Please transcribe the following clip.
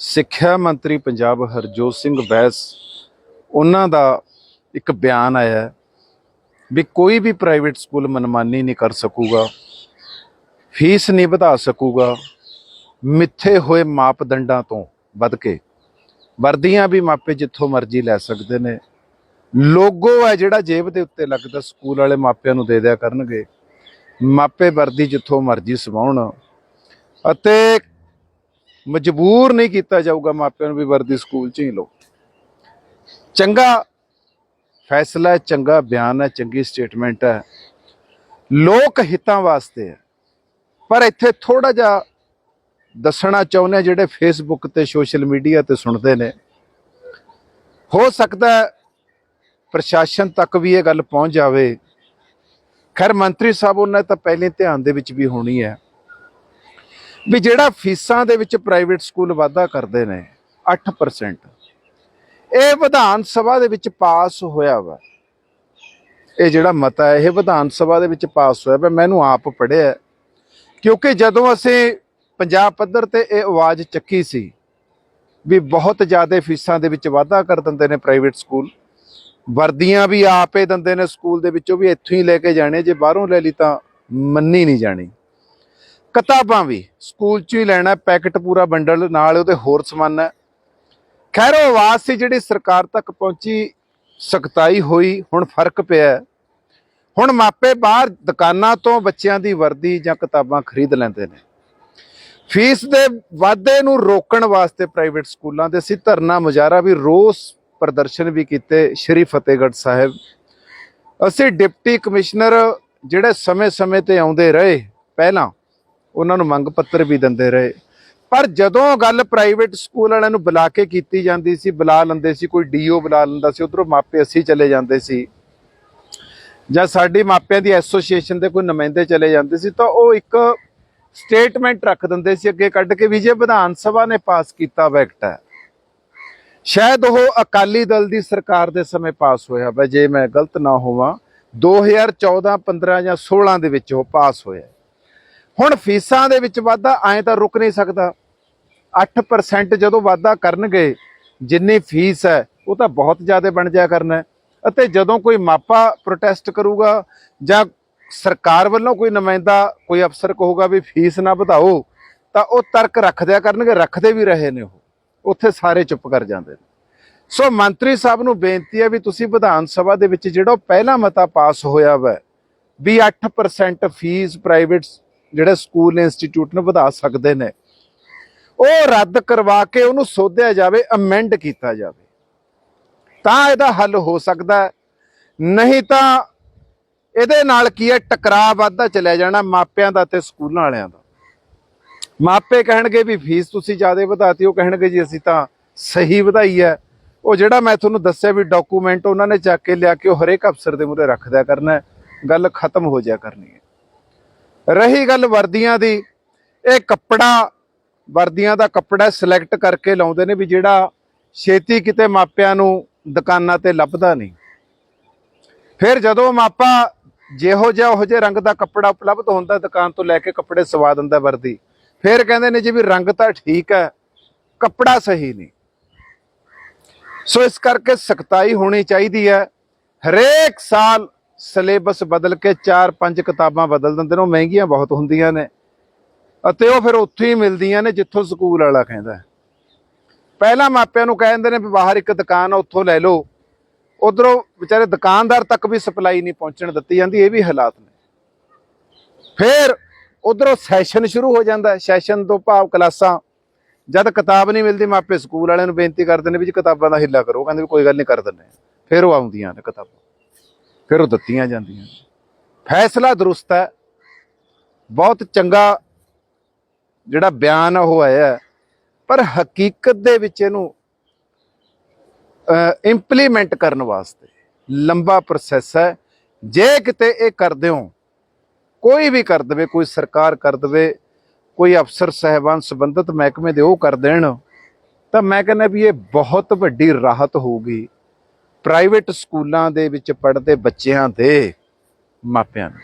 ਸਿੱਖਿਆ ਮੰਤਰੀ ਪੰਜਾਬ ਹਰਜੋਤ ਸਿੰਘ ਬੈਸ, ਉਹਨਾਂ ਦਾ ਇੱਕ ਬਿਆਨ ਆਇਆ ਵੀ ਕੋਈ ਵੀ ਪ੍ਰਾਈਵੇਟ ਸਕੂਲ ਮਨਮਾਨੀ ਨਹੀਂ ਕਰ ਸਕੂਗਾ, ਫੀਸ ਨਹੀਂ ਵਧਾ ਸਕੂਗਾ, ਮਿੱਥੇ ਹੋਏ ਮਾਪਦੰਡਾਂ ਤੋਂ ਵੱਧ ਕੇ, ਵਰਦੀਆਂ ਵੀ ਮਾਪੇ ਜਿੱਥੋਂ ਮਰਜ਼ੀ ਲੈ ਸਕਦੇ ਨੇ, ਲੋਗੋ ਹੈ ਜਿਹੜਾ ਜੇਬ ਦੇ ਉੱਤੇ ਲੱਗਦਾ ਸਕੂਲ ਵਾਲੇ ਮਾਪਿਆਂ ਨੂੰ ਦੇ ਦਿਆ ਕਰਨਗੇ, ਮਾਪੇ ਵਰਦੀ ਜਿੱਥੋਂ ਮਰਜ਼ੀ ਸਵਾਉਣ, ਅਤੇ ਮਜਬੂਰ ਨਹੀਂ ਕੀਤਾ ਜਾਊਗਾ ਮਾਪਿਆਂ ਨੂੰ ਵੀ ਵਰਦੀ ਸਕੂਲ 'ਚ ਹੀ ਲਓ। ਚੰਗਾ ਫੈਸਲਾ ਹੈ, ਚੰਗਾ ਬਿਆਨ ਹੈ, ਚੰਗੀ ਸਟੇਟਮੈਂਟ ਹੈ। ਲੋਕ ਹਿੱਤਾਂ ਵਾਸਤੇ ਹੈ। ਪਰ ਇੱਥੇ ਥੋੜਾ ਜਿਹਾ ਦੱਸਣਾ ਚਾਹੁੰਦੇ ਹਾਂ, ਜਿਹੜੇ ਫੇਸਬੁੱਕ ਤੇ ਸੋਸ਼ਲ ਮੀਡੀਆ ਤੇ ਸੁਣਦੇ ਨੇ। ਹੋ ਸਕਦਾ ਪ੍ਰਸ਼ਾਸਨ ਤੱਕ ਵੀ ਇਹ ਗੱਲ ਪਹੁੰਚ ਜਾਵੇ। ਖੈਰ, ਮੰਤਰੀ ਸਾਹਿਬ, ਉਹਨਾਂ ਤਾਂ ਪਹਿਲੇ ਧਿਆਨ ਦੇ ਵਿੱਚ ਵੀ ਹੋਣੀ ਹੈ। ਵੀ ਜਿਹੜਾ ਫੀਸਾਂ ਦੇ ਵਿੱਚ ਪ੍ਰਾਈਵੇਟ ਸਕੂਲ ਵਾਧਾ ਕਰਦੇ ਨੇ 8% ਇਹ ਵਿਧਾਨ ਸਭਾ ਦੇ ਵਿੱਚ ਪਾਸ ਹੋਇਆ ਵਾ। ਇਹ ਜਿਹੜਾ ਮਤਾ ਇਹ ਵਿਧਾਨ ਸਭਾ ਦੇ ਵਿੱਚ ਪਾਸ ਹੋਇਆ ਵਾ। ਮੈਨੂੰ ਆਪ ਪੜਿਆ ਕਿਉਂਕਿ ਜਦੋਂ ਅਸੀਂ ਪੰਜਾਬ ਪੱਧਰ ਤੇ ਇਹ ਆਵਾਜ਼ ਚੱਕੀ ਸੀ ਵੀ ਬਹੁਤ ਜ਼ਿਆਦਾ ਫੀਸਾਂ ਦੇ ਵਿੱਚ ਵਾਧਾ ਕਰ ਦਿੰਦੇ ਨੇ ਪ੍ਰਾਈਵੇਟ ਸਕੂਲ ਵਰਦੀਆਂ ਵੀ ਆਪੇ ਦਿੰਦੇ ਨੇ ਸਕੂਲ ਦੇ ਵਿੱਚੋਂ ਵੀ ਇੱਥੋਂ ਹੀ ਲੈ ਕੇ ਜਾਣੇ। ਜੇ ਬਾਹਰੋਂ ਲੈ ਲਈ ਤਾਂ ਮੰਨੀ ਨਹੀਂ ਜਾਣੀ। ਕਿਤਾਬਾਂ ਵੀ। ਸਕੂਲ 'ਚ ਹੀ ਲੈਣਾ, ਪੈਕਟ ਪੂਰਾ ਬੰਡਲ ਨਾਲ ਉਹਦੇ ਹੋਰ ਸਮਾਨ ਹੈ। ਖੈਰ, ਉਹ ਆਵਾਜ਼ ਸੀ ਜਿਹੜੀ ਸਰਕਾਰ ਤੱਕ ਪਹੁੰਚੀ, ਸਖਤਾਈ ਹੋਈ, ਹੁਣ ਫ਼ਰਕ ਪਿਆ ਹੁਣ ਮਾਪੇ ਬਾਹਰ ਦੁਕਾਨਾਂ ਤੋਂ ਬੱਚਿਆਂ ਦੀ ਵਰਦੀ ਜਾਂ ਕਿਤਾਬਾਂ ਖਰੀਦ ਲੈਂਦੇ ਨੇ। ਫੀਸ ਦੇ ਵਾਧੇ ਨੂੰ ਰੋਕਣ ਵਾਸਤੇ ਪ੍ਰਾਈਵੇਟ ਸਕੂਲਾਂ ਦੇ ਅਸੀਂ ਧਰਨਾ ਮੁਜ਼ਾਹਰਾ ਵੀ ਰੋਸ ਪ੍ਰਦਰਸ਼ਨ ਵੀ ਕੀਤੇ ਸ਼੍ਰੀ ਫਤਿਹਗੜ੍ਹ ਸਾਹਿਬ। ਅਸੀਂ ਡਿਪਟੀ ਕਮਿਸ਼ਨਰ ਜਿਹੜੇ ਸਮੇਂ-ਸਮੇਂ ਤੇ ਆਉਂਦੇ ਰਹੇ, ਪਹਿਲਾਂ ਉਹਨਾਂ ਨੂੰ ਮੰਗ ਪੱਤਰ ਵੀ ਦਿੰਦੇ ਰਹੇ। ਪਰ ਜਦੋਂ ਗੱਲ ਪ੍ਰਾਈਵੇਟ ਸਕੂਲ ਵਾਲਿਆਂ ਨੂੰ ਬੁਲਾ ਕੇ ਕੀਤੀ ਜਾਂਦੀ ਸੀ, ਬੁਲਾ ਲੈਂਦੇ ਸੀ, ਕੋਈ ਡੀਓ ਬੁਲਾ ਲੈਂਦਾ ਸੀ, ਉਧਰੋਂ ਮਾਪੇ ਅਸੀਂ ਚਲੇ ਜਾਂਦੇ ਸੀ। ਜਾਂ ਸਾਡੀ ਮਾਪਿਆਂ ਦੀ ਐਸੋਸੀਏਸ਼ਨ ਦੇ ਕੋਈ ਨੁਮਾਇੰਦੇ ਚਲੇ ਜਾਂਦੇ ਸੀ, ਤਾਂ ਉਹ ਇੱਕ ਸਟੇਟਮੈਂਟ ਰੱਖ ਦਿੰਦੇ ਸੀ ਅੱਗੇ ਕੱਢ ਕੇ ਵੀ ਜੇ ਵਿਧਾਨ ਸਭਾ ਨੇ ਪਾਸ ਕੀਤਾ ਵਾ ਐਕਟ ਹੈ ਸ਼ਾਇਦ ਉਹ ਅਕਾਲੀ ਦਲ ਦੀ ਸਰਕਾਰ ਦੇ ਸਮੇਂ ਪਾਸ ਹੋਇਆ ਵਾ, ਜੇ ਮੈਂ ਗਲਤ ਨਾ ਹੋਵਾਂ 2014 15 ਜਾਂ 16 ਦੇ ਵਿੱਚ ਉਹ ਪਾਸ ਹੋਇਆ। ਹੁਣ ਫੀਸਾਂ ਦੇ ਵਿੱਚ ਵਾਧਾ ਐਂ ਤਾਂ ਰੁਕ ਨਹੀਂ ਸਕਦਾ। 8% ਜਦੋਂ ਵਾਧਾ ਕਰਨਗੇ, ਜਿੰਨੀ ਫੀਸ ਹੈ, ਉਹ ਤਾਂ ਬਹੁਤ ਜ਼ਿਆਦਾ ਬਣ ਜਾਇਆ ਕਰਨਾ ਅਤੇ ਜਦੋਂ ਕੋਈ ਮਾਪਾ ਪ੍ਰੋਟੈਸਟ ਕਰੂਗਾ ਜਾਂ ਸਰਕਾਰ ਵੱਲੋਂ ਕੋਈ ਨੁਮਾਇੰਦਾ, ਕੋਈ ਅਫਸਰ ਕਹੂਗਾ ਵੀ ਫੀਸ ਨਾ ਵਧਾਓ, ਤਾਂ ਉਹ ਤਰਕ ਰੱਖਦਿਆ ਕਰਨਗੇ, ਰੱਖਦੇ ਵੀ ਰਹੇ ਨੇ ਉਹ। ਉੱਥੇ ਸਾਰੇ ਚੁੱਪ ਕਰ ਜਾਂਦੇ ਨੇ। ਸੋ ਮੰਤਰੀ ਸਾਹਿਬ ਨੂੰ ਬੇਨਤੀ ਹੈ ਵੀ ਤੁਸੀਂ ਵਿਧਾਨ ਸਭਾ ਦੇ ਵਿੱਚ ਜਿਹੜਾ ਉਹ ਪਹਿਲਾ ਮਤਾ ਪਾਸ ਹੋਇਆ ਵਾ, ਵੀ 8% ਫੀਸ ਪ੍ਰਾਈਵੇਟ ਜਿਹੜੇ ਸਕੂਲ ਨੇ ਇੰਸਟੀਚਿਊਟ ਨੇ ਵਧਾ ਸਕਦੇ ਨੇ, ਉਹ ਰੱਦ ਕਰਵਾ ਕੇ ਉਹਨੂੰ ਸੋਧਿਆ ਜਾਵੇ ਅਮੈਂਡ ਕੀਤਾ ਜਾਵੇ। ਤਾਂ ਇਹਦਾ ਹੱਲ ਹੋ ਸਕਦਾ ਨਹੀਂ ਤਾਂ ਇਹਦੇ ਨਾਲ ਕੀ ਹੈ? ਟਕਰਾਅ ਵੱਧਦਾ ਚਲਿਆ ਜਾਣਾ ਮਾਪਿਆਂ ਦਾ ਤੇ ਸਕੂਲਾਂ ਵਾਲਿਆਂ ਦਾ। ਮਾਪੇ ਕਹਿਣਗੇ ਵੀ ਫੀਸ ਤੁਸੀਂ ਜ਼ਿਆਦਾ ਵਧਾਤੀ, ਉਹ ਕਹਿਣਗੇ ਜੀ ਅਸੀਂ ਤਾਂ ਸਹੀ ਵਧਾਈ ਹੈ। ਉਹ ਜਿਹੜਾ ਮੈਂ ਤੁਹਾਨੂੰ ਦੱਸਿਆ ਵੀ ਡਾਕੂਮੈਂਟ ਉਹਨਾਂ ਨੇ ਚੱਕ ਕੇ ਲਿਆ ਕੇ ਉਹ ਹਰੇਕ ਅਫਸਰ ਦੇ ਮੂਹਰੇ ਰੱਖ ਕਰਨਾ ਗੱਲ ਖਤਮ ਹੋ ਜਾਇਆ ਕਰਨੀ ਹੈ। ਰਹੀ ਗੱਲ ਵਰਦੀਆਂ ਦੀ, ਇਹ ਕੱਪੜਾ, ਵਰਦੀਆਂ ਦਾ ਕੱਪੜਾ ਸਿਲੈਕਟ ਕਰਕੇ ਲਾਉਂਦੇ ਨੇ ਵੀ ਜਿਹੜਾ ਛੇਤੀ ਕਿਤੇ ਮਾਪਿਆਂ ਨੂੰ ਦੁਕਾਨਾਂ ਤੇ ਲੱਭਦਾ ਨਹੀਂ। ਫਿਰ ਜਦੋਂ ਮਾਪਾ ਜਿਹੋ ਜਿਹਾ ਉਹੋ ਜਿਹੇ ਰੰਗ ਦਾ ਕੱਪੜਾ ਉਪਲਬਧ ਹੁੰਦਾ ਦੁਕਾਨ ਤੋਂ ਲੈ ਕੇ ਕੱਪੜੇ ਸਵਾ ਦਿੰਦਾ ਵਰਦੀ, ਫਿਰ ਕਹਿੰਦੇ ਨੇ ਜੀ ਵੀ ਰੰਗ ਤਾਂ ਠੀਕ ਹੈ, ਕੱਪੜਾ ਸਹੀ ਨਹੀਂ। ਸੋ ਇਸ ਕਰਕੇ ਸਖਤਾਈ ਹੋਣੀ ਚਾਹੀਦੀ ਹੈ, ਹਰੇਕ ਸਾਲ ਸਿਲੇਬਸ ਬਦਲ ਕੇ 4-5 ਕਿਤਾਬਾਂ ਬਦਲ ਦਿੰਦੇ ਨੇ, ਉਹ ਮਹਿੰਗੀਆਂ ਬਹੁਤ ਹੁੰਦੀਆਂ ਨੇ। ਅਤੇ ਉਹ ਫਿਰ ਉੱਥੇ ਹੀ ਮਿਲਦੀਆਂ ਨੇ, ਜਿੱਥੋਂ ਸਕੂਲ ਵਾਲਾ ਕਹਿੰਦਾ ਪਹਿਲਾਂ ਮਾਪਿਆਂ ਨੂੰ ਕਹਿੰਦੇ ਨੇ ਵੀ ਬਾਹਰ ਇੱਕ ਦੁਕਾਨ ਆ, ਉੱਥੋਂ ਲੈ ਲਓ। ਉਧਰੋਂ ਵਿਚਾਰੇ ਦੁਕਾਨਦਾਰ ਤੱਕ ਵੀ ਸਪਲਾਈ ਨਹੀਂ ਪਹੁੰਚਣ ਦਿੱਤੀ ਜਾਂਦੀ, ਇਹ ਵੀ ਹਾਲਾਤ ਨੇ। ਫਿਰ ਉਧਰੋਂ ਸੈਸ਼ਨ ਸ਼ੁਰੂ ਹੋ ਜਾਂਦਾ ਸੈਸ਼ਨ ਤੋਂ ਭਾਵ ਕਲਾਸਾਂ, ਜਦ ਕਿਤਾਬ ਨਹੀਂ ਮਿਲਦੀ, ਮਾਪੇ ਸਕੂਲ ਵਾਲਿਆਂ ਨੂੰ ਬੇਨਤੀ ਕਰਦੇ ਨੇ ਵੀ ਜੀ ਕਿਤਾਬਾਂ ਦਾ ਹਿੱਲਾ ਕਰੋ। ਕਹਿੰਦੇ ਵੀ ਕੋਈ ਗੱਲ ਨਹੀਂ, ਕਰ ਦਿੰਦੇ ਫਿਰ ਉਹ ਆਉਂਦੀਆਂ ਨੇ ਕਿਤਾਬਾਂ। ਫਿਰ ਉਹ ਦਿੱਤੀਆਂ ਜਾਂਦੀਆਂ। ਫੈਸਲਾ ਦਰੁਸਤ ਹੈ। ਬਹੁਤ ਚੰਗਾ ਜਿਹੜਾ ਬਿਆਨ ਉਹ ਆਇਆ ਪਰ ਹਕੀਕਤ ਦੇ ਵਿੱਚ ਇਹਨੂੰ ਇੰਪਲੀਮੈਂਟ ਕਰਨ ਵਾਸਤੇ ਲੰਬਾ ਪ੍ਰੋਸੈਸ ਹੈ। ਜੇ ਕਿਤੇ ਇਹ ਕਰਦੇ ਹੋ ਕੋਈ ਵੀ ਕਰ ਦੇਵੇ, ਕੋਈ ਸਰਕਾਰ ਕਰ ਦੇਵੇ, ਕੋਈ ਅਫਸਰ ਸਹਿਬਾਨ ਸੰਬੰਧਿਤ ਮਹਿਕਮੇ ਦੇ ਉਹ ਕਰ ਦੇਣ, ਤਾਂ ਮੈਂ ਕਹਿੰਦਾ ਵੀ ਇਹ ਬਹੁਤ ਵੱਡੀ ਰਾਹਤ ਹੋਊਗੀ। ਪ੍ਰਾਈਵੇਟ ਸਕੂਲਾਂ ਦੇ ਵਿੱਚ ਪੜ੍ਹਦੇ ਬੱਚਿਆਂ ਦੇ ਮਾਪਿਆਂ ਨੂੰ।